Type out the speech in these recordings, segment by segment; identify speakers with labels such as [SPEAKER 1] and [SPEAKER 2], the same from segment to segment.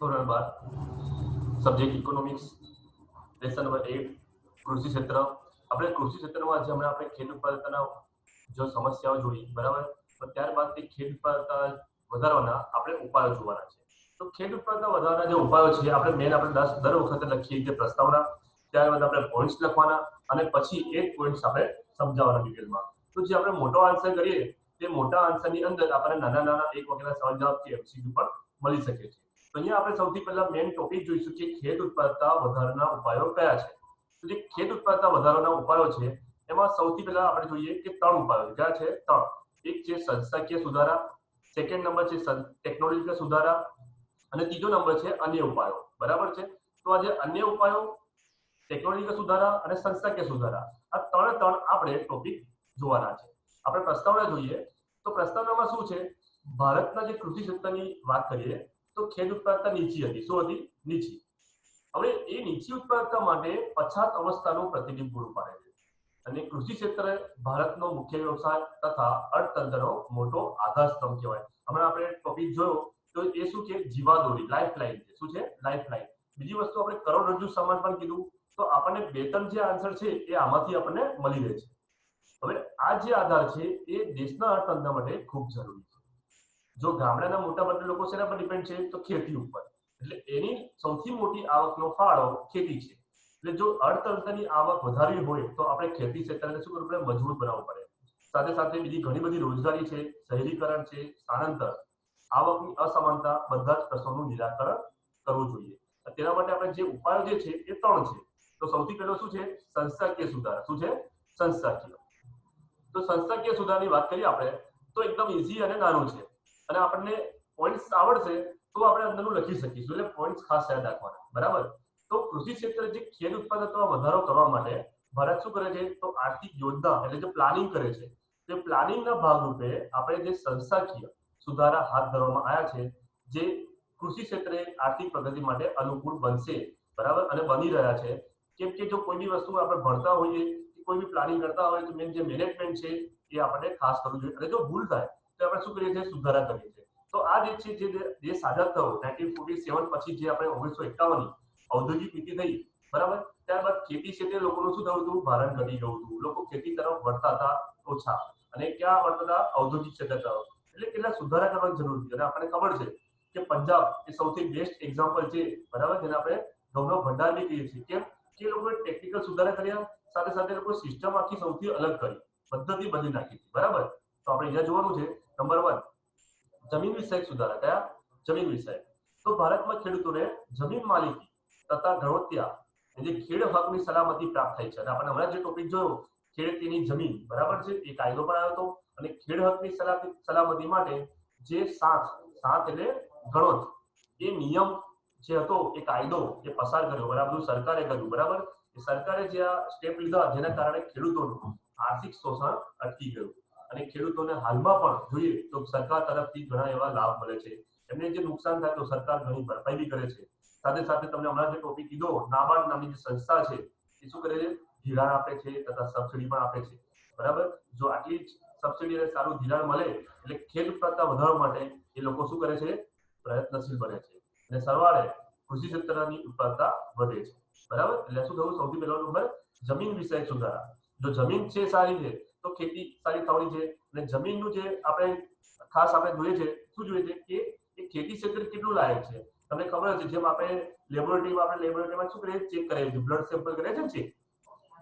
[SPEAKER 1] ધોરણ બાર subject economics lesson number eight કૃષિ ક્ષેત્ર. આપણે કૃષિ ક્ષેત્રમાં આજે હમણાં આપણે ખેત ઉત્પાદકતાના જો સમસ્યાઓ જોઈ, બરાબર? તો ત્યારબાદ તે ખેત ઉત્પાદકતા વધારવાના આપણે ઉપાયો જોવાના છે. તો ખેત ઉત્પાદકતા વધારવાના જે ઉપાયો છે, આપણે મેન આપણે દસ, દર વખતે લખીએ કે પ્રસ્તાવના. ત્યારબાદ આપણે પોઈન્ટ્સ લખવાના અને પછી એ પોઈન્ટ્સ આપણે સમજાવવાના ડિટેલમાં તો જે આપણે મોટો આન્સર કરીએ, તે મોટા આન્સરની અંદર આપણને નાના નાના એક વખતના સવાલ જવાબથી એમસીક્યુ પણ મળી શકે છે. અહીંયા આપણે સૌથી પહેલા મેઇન ટોપિક જોઈશું કે ખેત ઉત્પાદકતા વધારવાના ઉપાયો કયા છે. તો જે ખેત ઉત્પાદકતા વધારવાના ઉપાયો છે, એમાં સૌથી પહેલા આપણે જોઈએ કે ત્રણ ઉપાયો કયા છે? ત્રણ. એક છે સંસ્થાકીય સુધારા સેકન્ડ નંબર છે ટેકનોલોજીકલ સુધારા, અને ત્રીજો નંબર છે અન્ય ઉપાયો. બરાબર છે? તો આજે અન્ય ઉપાયો ટેકનોલોજીકલ સુધારા અને સંસ્થાકીય સુધારા, આ ત્રણે ત્રણ આપણે ટોપિક જોવાના છે. આપણે પ્રસ્તાવના જોઈએ. તો પ્રસ્તાવનામાં શું છે? ભારતના જે કૃષિ ક્ષેત્રની વાત કરીએ તો ખેત ઉત્પાદકતા નીચી હતી. શું હતી? નીચી. હવે એ નીચી ઉત્પાદકતા માટે પછાત અવસ્થાનું પ્રતિબિંબ પૂરું પાડે છે. અને કૃષિ ક્ષેત્ર ભારતનો મુખ્ય વ્યવસાય તથા અર્થતંત્રનો મોટો આધારસ્તંભ કહેવાય. હમણાં આપણે ટોપિક જોયો, તો એ શું છે? જીવાદોરી લાઈફ લાઈન છે. શું છે? લાઈફ લાઈન બીજી વસ્તુ આપણે કરોડરજ્જુ સમાન પણ કીધું. તો આપણને બે ત્રણ જે આન્સર છે, એ આમાંથી આપણને મળી રહે છે. હવે આ જે આધાર છે, એ દેશના અર્થતંત્ર માટે ખૂબ જરૂરી છે. જો ગામડાના મોટા ભાગના લોકો શેના પર ડિપેન્ડ છે? તો ખેતી ઉપર. એટલે એની સૌથી મોટી આવકનો ફાળો ખેતી છે. એટલે જો અર્થતંત્રની આવક વધારવી હોય, તો આપણે ખેતી ક્ષેત્રને શું કરવું પડે? મજબૂત બનાવવું પડે. સાથે સાથે બીજી ઘણી બધી રોજગારી છે, શહેરીકરણ છે, સ્થાનાંતર. આવકની અસમાનતા બધા જ પ્રશ્નોનું નિરાકરણ કરવું જોઈએ. તેના માટે આપણે જે ઉપાયો જે છે, એ ત્રણ છે. તો સૌથી પહેલો શું છે? સંસ્થાકીય સુધારા. શું છે? સંસ્થાકીય. તો સંસ્થાકીય સુધારની વાત કરીએ આપણે, તો એકદમ ઇઝી અને નાનું છે. અને આપણને પોઈન્ટ્સ આવડશે તો આપણે અંદરનું લખી શકીશું. એટલે પોઈન્ટ્સ ખાસ યાદ રાખવાના. બરાબર? તો કૃષિ ક્ષેત્રે જે ખેત ઉત્પાદકતામાં વધારો કરવા માટે ભારત શું કરે છે? તો આર્થિક યોજના એટલે જે પ્લાનિંગ કરે છે, તે પ્લાનિંગના ભાગરૂપે આપણે જે સંસ્થાકીય સુધારા હાથ ધરવામાં આવ્યા છે, જે કૃષિ ક્ષેત્રે આર્થિક પ્રગતિ માટે અનુકૂળ બનશે. બરાબર? અને બની રહ્યા છે. કેમ કે જો કોઈ બી વસ્તુ આપણે ભણતા હોઈએ, કોઈ બી પ્લાનિંગ કરતા હોય, તો મેન જે મેનેજમેન્ટ છે, એ આપણે ખાસ કરવું જોઈએ. અને જો ભૂલ થાય તો આપણે શું કરીએ છીએ? સુધારા કરીએ છીએ. તો આ જે છે જે દેશ થયો. નાઇન્ટીન ફોર્ટી સેવન પછી જે આપણે ઓગણીસો એકાવન ઔદ્યોગિક નીતિ થઈ, બરાબર? ત્યારબાદ ખેતી ક્ષેત્રે લોકોનું શું થયું હતું? ભારણ ઘટી ગયું હતું. લોકો ખેતી તરફ વળતા હતા ઓછા. અને ક્યાં વળતા હતા? ઔદ્યોગિક ક્ષેત્ર તરફ. એટલે કેટલા સુધારા કરવાની જરૂર છે અને આપણને ખબર છે કે પંજાબ એ સૌથી બેસ્ટ એક્ઝામ્પલ છે, બરાબર? જેને આપણે ગૌરવ ભંડાર બી કહીએ છીએ. કેમ? કે લોકોએ ટેકનિકલ સુધારા કર્યા. સાથે સાથે લોકો સિસ્ટમ આખી સૌથી અલગ કરી. પદ્ધતિ બદલી નાખી બરાબર? આપણે અહીંયા જોવાનું છે, નંબર વન જમીન વિષયક સુધારા, કયા? જમીન વિષયક તો ભારતમાં ખેડૂતોને જમીન માલિકી તથા ગણવત્તા એટલે ખેડ હકની સલામતી પ્રાપ્ત થઈ છે. અને આપણે હમણાં જે ટોપિક જોયો, ખેડતીની જમીન, બરાબર છે? એ કાયદો પણ આવ્યો હતો. અને ખેડ હકની સલામતી માટે જે સાથ સાથ એટલે ગણોત, એ નિયમ જે હતો, એ કાયદો એ પસાર કર્યો. બરાબર સરકારે કર્યું, બરાબર? સરકારે જે આ સ્ટેપ લીધા, જેના કારણે ખેડૂતોનું આર્થિક શોષણ અટકી ગયું. અને ખેડૂતોને હાલમાં પણ જોઈએ તો સરકાર તરફથી ઘણા એવા લાભ મળે છે. એમને જે નુકસાન થાય તો સરકાર ઘણી ભરપાઈ બી કરે છે. સાથે સાથે તમને હમણાં જે ટોપિક કીધો, નાબાર્ડ નામની જે સંસ્થા છે, એ શું કરે છે? ધિરાણ આપે છે તથા સબસિડી પણ આપે છે. બરાબર? જો આટલી સબસિડી અને સારું ધિરાણ મળે, એટલે ખેત ઉત્પાદકતા વધારવા માટે એ લોકો શું કરે છે? પ્રયત્નશીલ બને છે. અને સરવાળે કૃષિ ક્ષેત્રની ઉત્પાદકતા વધે છે. બરાબર? એટલે શું થયું? સૌથી પહેલો નંબર, જમીન વિષયક સુધારા. જો જમીન છે સારી છે, તો ખેતી સારી થવાની છે. અને જમીનનું જે આપણે ખાસ આપણે જોઈએ છે, શું જોઈએ છે કે એ ખેતી ક્ષેત્ર કેટલું લાયક છે? તમને ખબર હશે, જેમ આપણે લેબોરેટરીમાં આપણે લેબોરેટરીમાં શું કરીએ? ચેક કરીએ છીએ, બ્લડ સેમ્પલ કરીએ છીએ ચેક?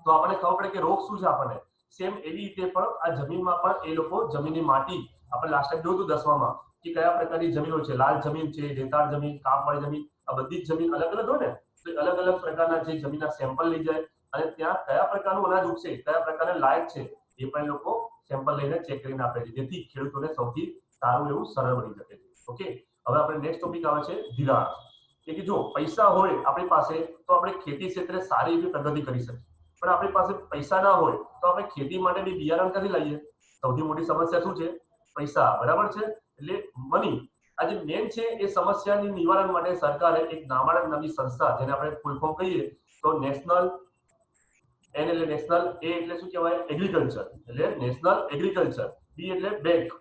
[SPEAKER 1] તો આપણને ખબર પડે કે રોગ શું છે આપણને? સેમ એવી રીતે પણ આ જમીનમાં પણ એ લોકો જમીનની માટી, આપણે લાસ્ટ ટાઈમ જોયું હતું દસમામાં, કે કયા પ્રકારની જમીનો છે? લાલ જમીન છે, રેતાળ જમીન કાપવાળી જમીન, આ બધી જ જમીન અલગ અલગ હોય ને? તો અલગ અલગ પ્રકારના જે જમીનના સેમ્પલ લઈ જાય અને ત્યાં કયા પ્રકારનું અનાજ ઉગશે, કયા પ્રકારના લાયક છે, એ પણ લોકો સેમ્પલ લઈને ચેક કરીને આપે છે, જેથી ખેડૂતોને સૌથી સારું એવું સરળ બની શકે છે. ઓકે? હવે આપણે નેક્સ્ટ ટોપિક આવે છે ધિરાણ. કે જો પૈસા હોય આપણી પાસે, તો આપણે ખેતી ક્ષેત્રે સારી એવી પ્રગતિ કરી શકીએ. પણ આપણી પાસે પૈસા ના હોય, તો આપણે ખેતી માટે બી બિયારણ કરી લઈએ? સૌથી મોટી સમસ્યા શું છે? પૈસા, બરાબર છે? એટલે મની આ જે મેન છે એ સમસ્યાની નિવારણ માટે સરકારે એક નાબાર્ડ નામની સંસ્થા, જેને આપણે ફૂલ કહીએ, તો નેશનલ એન એટલે નેશનલ એ એટલે શું કહેવાય? એગ્રીકલ્ચર એટલે નેશનલ એગ્રીકલ્ચર બી એટલે બેંક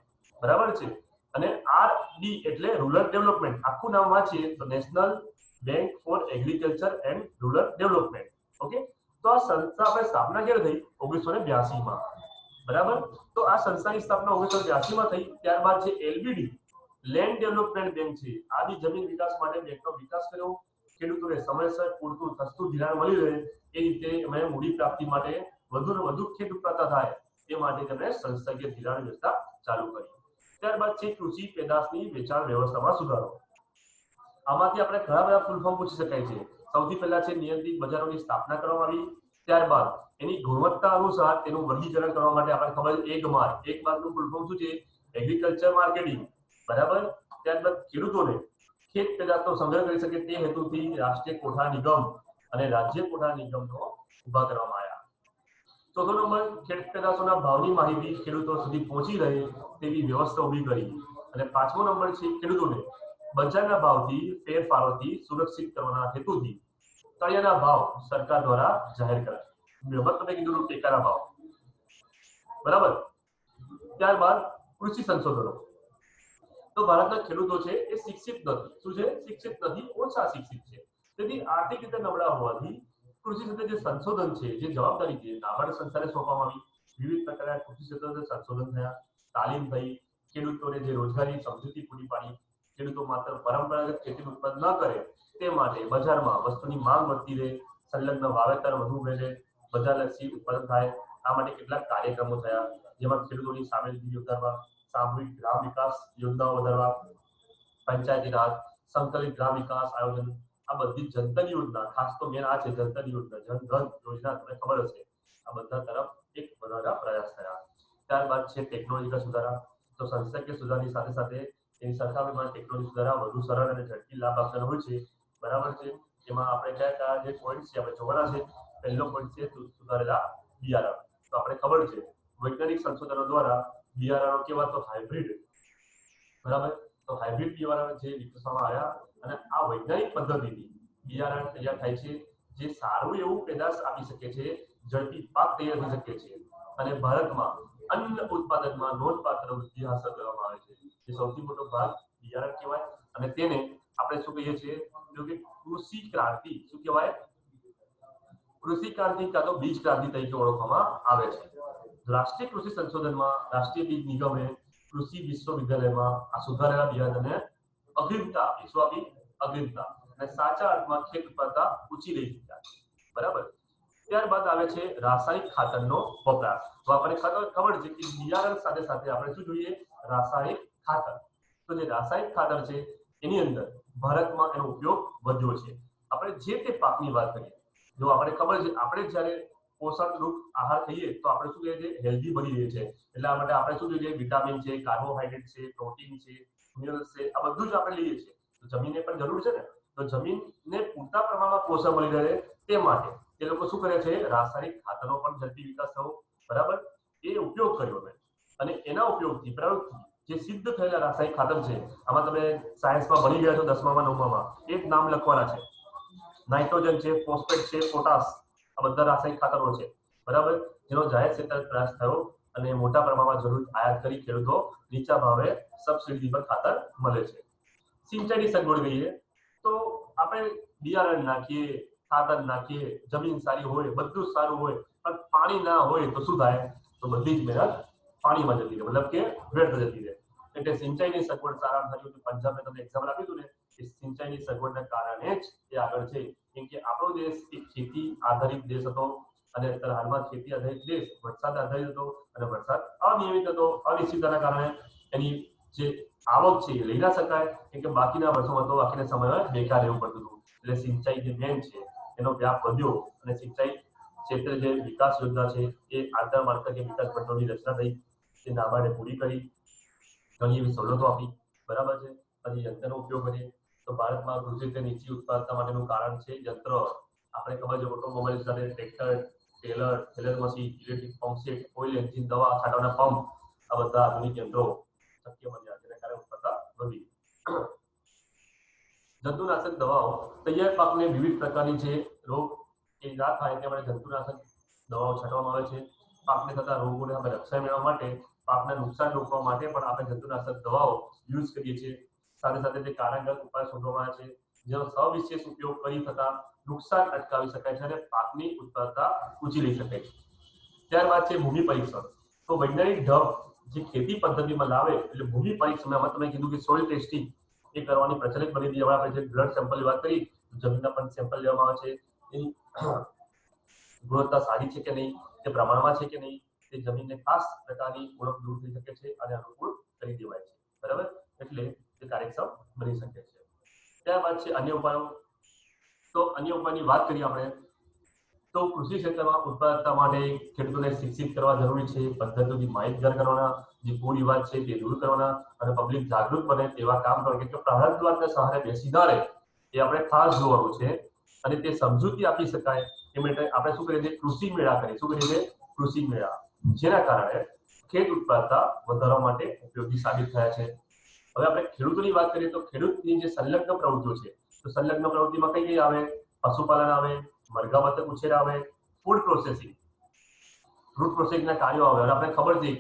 [SPEAKER 1] બરાબર છે? અને આર ડી એટલે રૂરલ ડેવલપમેન્ટ આખું નામ વાંચીએ તો national bank for agriculture and rural development okay તો આ સંસ્થા આપણે સ્થાપના ક્યારે થઈ? ઓગણીસો ને બ્યાસી માં બરાબર? તો આ સંસ્થાની સ્થાપના ઓગણીસો બ્યાસી માં થઈ. ત્યારબાદ જે એલબીડી લેન્ડ ડેવલપમેન્ટ બેંક છે. આદિ જમીન વિકાસ માટે બેંકનો વિકાસ કર્યો. ખેડૂતોને સમયસર પૂરતું સસ્તું ધિરાણ મળી રહે, એ રીતે એમણે મૂડી પ્રાપ્તિ માટે વધુ ને વધુ ખેત ઉત્પાદન થાય તે માટે તેમણે સંસ્થાકીય ધિરાણ વ્યવસ્થા ચાલુ કરી. ત્યારબાદ છે કૃષિ પેદાશની વેચાણ વ્યવસ્થામાં સુધારો. આમાંથી આપણે ઘણા બધા ફૂલ પૂછી શકાય છે. સૌથી પહેલા છે નિયંત્રિત બજારોની સ્થાપના કરવામાં આવી. ત્યારબાદ એની ગુણવત્તા અનુસાર તેનું વર્ગીકરણ કરવા માટે આપણે ખબર છે એક માર્ક એક માર્કનું ફૂલ શું છે? Agriculture marketing. બરાબર? ત્યારબાદ ખેડૂતોને ખેત પેદાશનો સંગ્રહ કરી શકે તે હેતુથી રાષ્ટ્રીય કોઠા નિગમ અને રાજ્ય કોઠા નિગમનો ઊભા કરવામાં આવ્યા. ચોથો નંબર ખેત પેદાશોના ભાવની માહિતી ખેડૂતો સુધી પહોંચી રહે તેવી વ્યવસ્થા ઊભી કરી. અને પાંચમો નંબર છે ખેડૂતોને બજારના ભાવથી ફેરફારોથી સુરક્ષિત કરવાના હેતુથી તળિયાના ભાવ સરકાર દ્વારા જાહેર કરાય. મેં તમે કીધું ટેકાના ભાવ. બરાબર? ત્યારબાદ કૃષિ સંશોધનો. તો ભારતના ખેડૂતો છે એ શિક્ષિત નથી. શું છે? શિક્ષિત નથી, ઓછા શિક્ષિત છે. તેથી આર્થિક રીતે નબળા હોવાથી કૃષિ ક્ષેત્રે જે સંશોધન છે, જે જવાબદારી છે નાબાર્ડ સંસ્થાને સોંપવામાં આવી. વિવિધ પ્રકારના કૃષિ ક્ષેત્રે સંશોધન થયા, તાલીમ થઈ, ખેડૂતોને જે રોજગારી સમજૂતી પૂરી પાડી, ખેડૂતો માત્ર પરંપરાગત ખેતી ઉત્પાદન ન કરે, તે માટે બજારમાં વસ્તુની માંગ વધતી રહે, સંલગ્ન વાવેતર વધુ વહેલે બજારલક્ષી ઉત્પાદન થાય. આ માટે કેટલાક કાર્યક્રમો થયા, જેમાં ખેડૂતોની સામેલગીરી વધારવા સામૂહિક ગ્રામ વિકાસ યોજનાઓ વધારવા પંચાયતી રાજ સંકલિત ગ્રામ વિકાસ આયોજન આ બધી જનધન યોજના ખાસ તો મેન આ છે જનધન યોજના જનધન યોજના તમને ખબર હશે આ બધા તરફ એક વધારા પ્રયાસ થયા ત્યારબાદ છે ટેકનોલોજીના સુધારા તો સંસ્થાકીય સુધારની સાથે સાથે એની સરખામણીમાં ટેકનોલોજી સુધારા વધુ સરળ અને ઝડપી લાભ આપનાર હોય છે। બરાબર છે? એમાં આપણે કયા કયા જે પોઈન્ટ છે, આપણે જોવાના છે? પહેલો પોઈન્ટ છે સુ- સુધારેલા બિયારણ. તો આપણે ખબર છે, વૈજ્ઞાનિક સંશોધનો દ્વારા બિયારણો કેવા તો હાઇબ્રિડ બરાબર? તો હાઇબ્રિડ બિયારણ જે વિકસાવવામાં આવ્યા અને આ વૈજ્ઞાનિક પદ્ધતિથી બિયારણ તૈયાર થાય છે. જે સારું એવું પેદાશ આપી શકે છે, ઝડપી પાક તૈયાર થઈ શકે છે અને ભારતમાં અન્ન ઉત્પાદનમાં નોંધપાત્ર વૃદ્ધિ હાંસલ કરવામાં આવે છે. જે સૌથી મોટો ભાગ બિયારણ કહેવાય અને તેને આપણે શું કહીએ છીએ? જો કે કૃષિ ક્રાંતિ શું કહેવાય? કૃષિ ક્રાંતિ કાં તો બીજ ક્રાંતિ તરીકે ઓળખવામાં આવે છે. રાષ્ટ્રીય કૃષિ સંશોધનમાં રાષ્ટ્રીય બીજ નિગમે કૃષિ વિશ્વવિદ્યાલયમાં આ સુધારેલા બિયારણને અગ્રિમતા આપી, શું આપી? અગ્રિમતા. અને સાચા અર્થમાં ખેત ઉત્પાદતા ઊંચી લઈ શક્યા બરાબર? ત્યારબાદ આવે છે રાસાયણિક ખાતરનો વપરાશ. તો ખબર ખબર છે કે બિયારણ સાથે સાથે આપણે શું જોઈએ? રાસાયણિક ખાતર. તો જે રાસાયણિક ખાતર છે, એની અંદર ભારતમાં એનો ઉપયોગ વધ્યો છે. આપણે જે તે પાકની વાત કરીએ, જો આપણે ખબર છે, આપણે જ્યારે પોષક રૂપ આહાર ખાઈએ તો આપણે શું કહીએ છીએ? હેલ્ધી બની રહીએ છે એટલા માટે આપણે શું જોઈએ વિટામિન છે કાર્બોહાઈડ્રેટ છે પ્રોટીન છે મિનરલ્સ છે, આ બધું જ આપણે લઈએ છીએ. તો જમીનને પણ જરૂર છે ને? તો જમીનને પૂરતા પ્રમાણમાં પોષણ મળી રહે તે માટે એ લોકો શું કરે છે? રાસાયણિક ખાતરનો પણ ઝડપી વિકાસ થયો બરાબર? એ ઉપયોગ કર્યો મેં. અને એના ઉપયોગથી પ્રવૃત્તિ જે સિદ્ધ થયેલા રાસાયણિક ખાતર છે, આમાં તમે સાયન્સમાં ભણી ગયા છો, દસમામાં, નવમામાં, એક નામ લખવાના છે. નાઇટ્રોજન છે ફોસ્ફેટ છે પોટાશ આ બધા રાસાયણિક ખાતરો છે. બરાબર? જેનો જાહેર ક્ષેત્ર પ્રયાસ થયો અને મોટા પ્રમાણમાં જરૂર આયાત કરી ખેડૂતો નીચા ભાવે સબસિડી પર ખાતર મળે છે. સિંચાઈની સગવડ જોઈએ તો આપણે બિયારણ નાખીએ, ખાતર નાખીએ, જમીન સારી હોય, બધું સારું હોય, પણ પાણી ના હોય તો શું થાય? તો બધી જ મહેનત પાણીમાં જતી રહે, મતલબ કે વ્યર્થ જતી રહે. એટલે સિંચાઈની સગવડ સારા થયું પંજાબે તમને એક્ઝામ્પલ આપ્યું હતું ને સિંચાઈની સગવડના કારણે જ એ આગળ છે. કેમ કે આપણો દેશ એક ખેતી આધારિત દેશ હતો અને અત્યારે હાલમાં ખેતી આધારિત દેશ, વરસાદ આધારિત હતો અને વરસાદ અનિયમિત હતો, અનિશ્ચિતતાના કારણે એની જે આવક છે એ લઈ ના શકાય. કેમ કે બાકીના વર્ષોમાં તો બાકીના સમયમાં બેકાર રહેવું પડતું હતું. એટલે સિંચાઈ જે મેન છે એનો વ્યાપ વધ્યો અને સિંચાઈ ક્ષેત્રે જે વિકાસ યોજના છે એ આંતરમાળખાકીય વિકાસ ભંડોળની રચના થઈ. તે નાબાર્ડે પૂરી કરી. ઘણી એવી સવલતો આપી. બરાબર છે? પછી યંત્રનો ઉપયોગ કરીએ. તો ભારતમાં કૃષિ રીતે નીચી ઉત્પાદકતા માટેનું કારણ છે યંત્ર. આપણે ખબર છે, ઓટોમોબાઈલ સાથે tractor, tailor tailor machine, electric pump set oil engine, દવા, છાંટવાના પંપ, આ બધા આધુનિક યંત્રો શક્ય બન્યા જેના કારણે ઉત્પાદકતા વધી જંતુનાશક દવાઓ. તૈયાર પાકને વિવિધ પ્રકારની જે રોગ એ ના થાય તે માટે જંતુનાશક દવાઓ છાંટવામાં આવે છે. પાકને થતા રોગોને આપણે રક્ષણ મેળવવા માટે, પાકને નુકસાન રોકવા માટે પણ આપણે જંતુનાશક દવાઓ યુઝ કરીએ છીએ. સાથે સાથે તે કારણગત ઉપાય શોધવામાં છે, જેનો સવિશેષ ઉપયોગ કરી થતા નુકસાન અટકાવી શકાય છે અને પાકની ઉત્પાદકતા ઊંચી લઈ શકાય છે. ત્યારબાદ છે ભૂમિ પરીક્ષણ. તો વૈજ્ઞાનિક ઢબ જે ખેતી પદ્ધતિમાં લાવે એટલે ભૂમિ પરીક્ષણમાં તમે કીધું કે સોઇલ ટેસ્ટિંગ એ કરવાની પ્રચલિત બની હતી આપણે જે બ્લડ સેમ્પલ વાત કરી જમીનના પણ સેમ્પલ લેવામાં આવે છે. એની ગુણવત્તા સારી છે કે નહીં, તે પ્રમાણમાં છે કે નહીં, તે જમીનને ખાસ પ્રકારની ઓળખ દૂર થઈ શકે છે અને અનુકૂળ કરી દેવાય છે. બરાબર? એટલે તે કાર્યક્ષમ બની શકે છે. ત્યારબાદ છે અન્ય ઉપાયો. તો અન્ય ઉપાયની વાત કરીએ આપણે, તો કૃષિ ક્ષેત્રમાં ઉત્પાદકતા માટે ખેડૂતોને શિક્ષિત કરવા જરૂરી છે, પદ્ધતિઓથી માહિતગાર કરવાના, જે કુરિવાજ છે તે દૂર કરવાના અને પબ્લિક જાગૃત બને તેવા કામ કરવા. કે પ્રારંભ સહારે બેસી ના રહે એ આપણે ખાસ જોવાનું છે અને તે સમજૂતી આપી શકાય એ માટે આપણે શું કરીએ છીએ? કૃષિ મેળા કરીએ. શું કરીએ છીએ? કૃષિ મેળા. જેના કારણે ખેત ઉત્પાદકતા વધારવા માટે ઉપયોગી સાબિત થયા છે. હવે આપણે ખેડૂતોની વાત કરીએ તો ખેડૂતની જે સંલગ્ન પ્રવૃત્તિઓ છે, તો સંલગ્ન પ્રવૃત્તિમાં કઈ કઈ આવે? પશુપાલન આવે, મરઘા બતક ઉછેર આવે ફૂડ પ્રોસેસિંગ ફ્રૂટ પ્રોસેસિંગના કાર્યો આવે. અને આપણે ખબર છે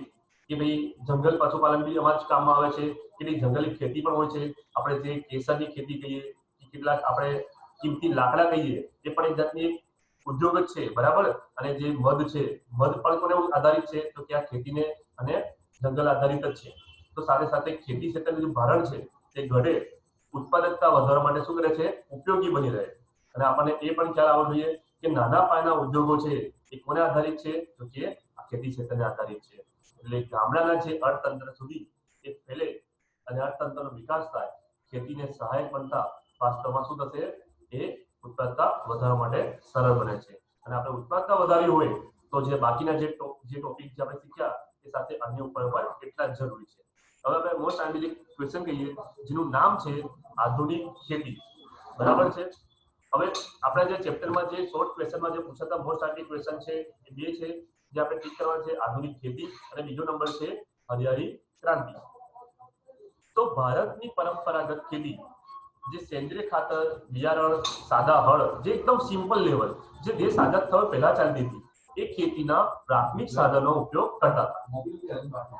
[SPEAKER 1] કે ભાઈ જંગલ પશુપાલન બી અમારા જ કામમાં આવે છે કેટલીક જંગલી ખેતી પણ હોય છે. આપણે જે કેસરની ખેતી કહીએ કેટલાક આપણે કિંમતી લાકડા કહીએ, એ પણ એક જાતની ઉદ્યોગ જ છે, બરાબર? અને જે મધ છે, મધ પણ કોને આધારિત છે? તો ત્યાં ખેતીને અને જંગલ આધારિત જ છે. તો સાથે સાથે ખેતી ક્ષેત્રનું જે ભારણ છે, તે ઘટે. ઉત્પાદકતા વધારવા માટે શું કરે છે? ઉપયોગી બની રહે. અને આપણને એ પણ ખ્યાલ આવવો જોઈએ કે નાના પાયાના ઉદ્યોગો છે, એ કોને આધારિત છે? તો કે ખેતી ક્ષેત્રને આધારિત છે. એટલે ગામડાના જે અર્થતંત્ર સુધી એ ફેલે અને અર્થતંત્રનો વિકાસ થાય, ખેતીને સહાયક બનતા વાસ્તવમાં શું થશે? એ ઉત્પાદકતા વધારવા માટે સરળ બને છે. અને આપણે ઉત્પાદકતા વધારવી હોય તો જે બાકીના જે જે ટોપિક જે આપણે શીખ્યા, એ સાથે અન્ય ઉપાયો પણ એટલા જ જરૂરી છે. હવે આપણે મોસ્ટ આઈમ્પોર્ટન્ટ ક્વેશ્ચન કહીએ, જેનું નામ છે આધુનિક ખેતી. બરાબર છે? હવે આપણા જે ચેપ્ટરમાં જે શોર્ટ ક્વેશ્ચનમાં જે પૂછાતા મોસ્ટ આઈમ્પોર્ટન્ટ ક્વેશ્ચન છે, એ બે છે, જે આપણે ટીક કરવાના છે, આધુનિક ખેતી અને બીજો નંબર છે, હરિયાળી ક્રાંતિ. તો ભારતની પરંપરાગત ખેતી, જે સેન્દ્રિય ખાતર, બિયારણ, સાદા હળ, જે એકદમ સિમ્પલ લેવલ જે દેશ આઝાદ થવા પહેલા ચાલતી હતી એ ખેતીના પ્રાથમિક સાધનો ઉપયોગ કરતા હતા.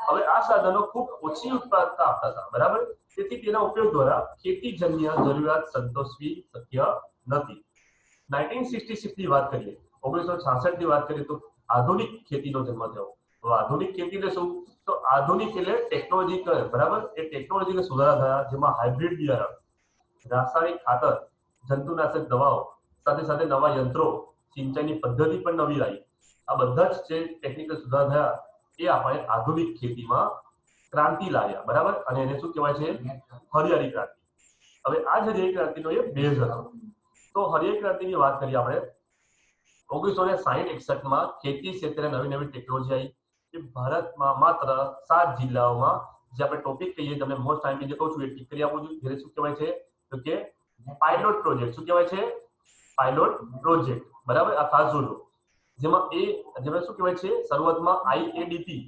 [SPEAKER 1] હવે આ સાધનો ખૂબ ઓછી ઉત્પાદકતા આપતા હતા, બરાબર? તેથી તેના ઉપયોગ દ્વારા ખેતીજન્ય જરૂરિયાત સંતોષવી શક્ય નથી. નાઇન્ટીન સિક્સટી સિક્સની વાત કરીએ, ઓગણીસો છાસઠની વાત કરીએ તો આધુનિક ખેતીનો જન્મ થયો. આધુનિક ખેતી એટલે શું? તો આધુનિક એટલે ટેકનોલોજી બરાબર? એ ટેકનોલોજીને સુધારા થયા, જેમાં હાઇબ્રિડ બિયારણ, રાસાયણિક ખાતર, જંતુનાશક દવાઓ, સાથે સાથે નવા યંત્રો, સિંચાઈની પદ્ધતિ પણ નવી આવી. આ બધા જ જે ટેકનિકલ સુધાર થયા, એ આપણે આધુનિક ખેતીમાં ક્રાંતિ લાવ્યા, બરાબર? અને એને શું કહેવાય છે? હરિયાળી ક્રાંતિ. હવે આ જ હરિયાળી ક્રાંતિનો એ બેઝ હતો. તો હરિયાળી ક્રાંતિની વાત કરીએ આપણે. ઓગણીસો ને સાહીઠ એકસઠમાં ખેતી ક્ષેત્રે નવી નવી ટેકનોલોજી આવી. કે ભારતમાં માત્ર સાત જિલ્લાઓમાં, જે આપણે ટોપિક કહીએ તમને મોસ્ટ ટાઈમ જે કહું છું, એ ટીક કરી આપું છું. જેને શું કહેવાય છે? તો કે પાયલોટ પ્રોજેક્ટ શું કહેવાય છે? પાયલોટ પ્રોજેક્ટ બરાબર? આ ખાસ જોજો. જેમાં એ, જેમાં શું કહેવાય છે? શરૂઆતમાં IADP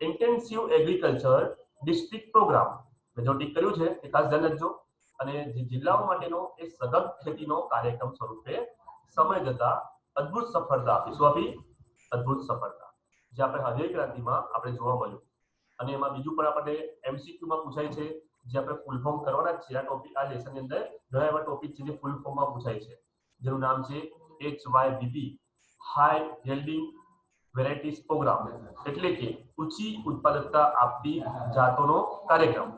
[SPEAKER 1] intensive agriculture district programme મેં જો ટીક કર્યું છે, એ ખાસ ધ્યાન રાખજો. અને જિલ્લાઓ માટેનો એ સઘન ખેતીનો કાર્યક્રમ સ્વરૂપે સમય જતા અદ્ભુત સફળતા આપી શું આપી. અદ્ભુત સફળતા. જે આપણે હરિયાળી ક્રાંતિમાં આપણે જોવા મળ્યું. અને એમાં બીજું પણ આપણે એમસીક્યુમાં પૂછાય છે, જે આપણે ફૂલ ફોર્મ કરવાના છે. આ ટોપિક આ લેસનની અંદર ઘણા એવા ટોપિક છે જે ફૂલ ફોર્મમાં પૂછાય છે. જેનું નામ છે H Y BP high yielding varieties programme એટલે કે ઊંચી ઉત્પાદકતા આપતી જાતોનો કાર્યક્રમ,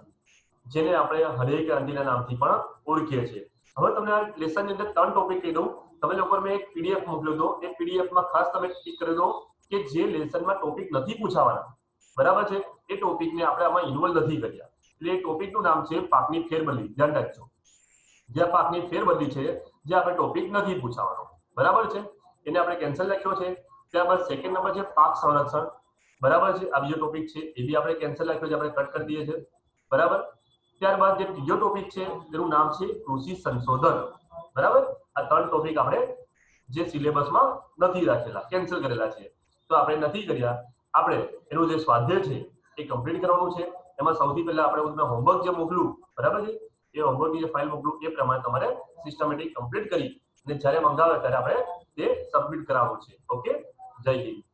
[SPEAKER 1] જેને આપણે હરેક ક્રાંતિના નામથી પણ ઓળખીએ છીએ. હવે તમને આ લેસનની અંદર ત્રણ ટોપિક કહી દઉં. તમે લોકો મેં એક પીડીએફ મોકલ્યો હતો. એ પીડીએફમાં ખાસ તમે ક્લિક કરી દો કે જે લેસનમાં ટોપિક નથી પૂછાવાના. બરાબર છે? એ ટોપિકને આપણે આમાં ઇન્વોલ્વ નથી કર્યા. એટલે એ ટોપિકનું નામ છે પાકની ફેરબદલી. ધ્યાન રાખજો. જે પાકની ફેરબદલી છે જે આપણે ટોપિક નથી પૂછાવાનો. બરાબર છે? એને આપણે કેન્સલ લખ્યો છે. ત્યારબાદ સેકન્ડ નંબર છે પાક સંરક્ષણ. બરાબર છે? આ બીજો ટોપિક છે. એ બી આપણે કેન્સલ રાખ્યો છે. આપણે કટ કરી દઈએ છીએ. બરાબર? ત્યારબાદ જે ત્રીજો ટોપિક છે, તેનું નામ છે કૃષિ સંશોધન. બરાબર? આ ત્રણ ટોપિક આપણે જે સિલેબસમાં નથી રાખેલા કેન્સલ કરેલા છે. તો આપણે નથી કર્યા. આપણે એનું જે સ્વાધ્યાય છે, એ કમ્પ્લીટ કરવાનું છે. એમાં સૌથી પહેલા આપણે તમને હોમવર્ક જે મોકલું, બરાબર છે? એ હોમવર્કની જે ફાઇલ મોકલું, એ પ્રમાણે તમારે સિસ્ટમેટિક કમ્પ્લીટ કરી અને જ્યારે મંગાવે ત્યારે આપણે તે સબમિટ કરાવવું છે. ઓકે હિન્દ.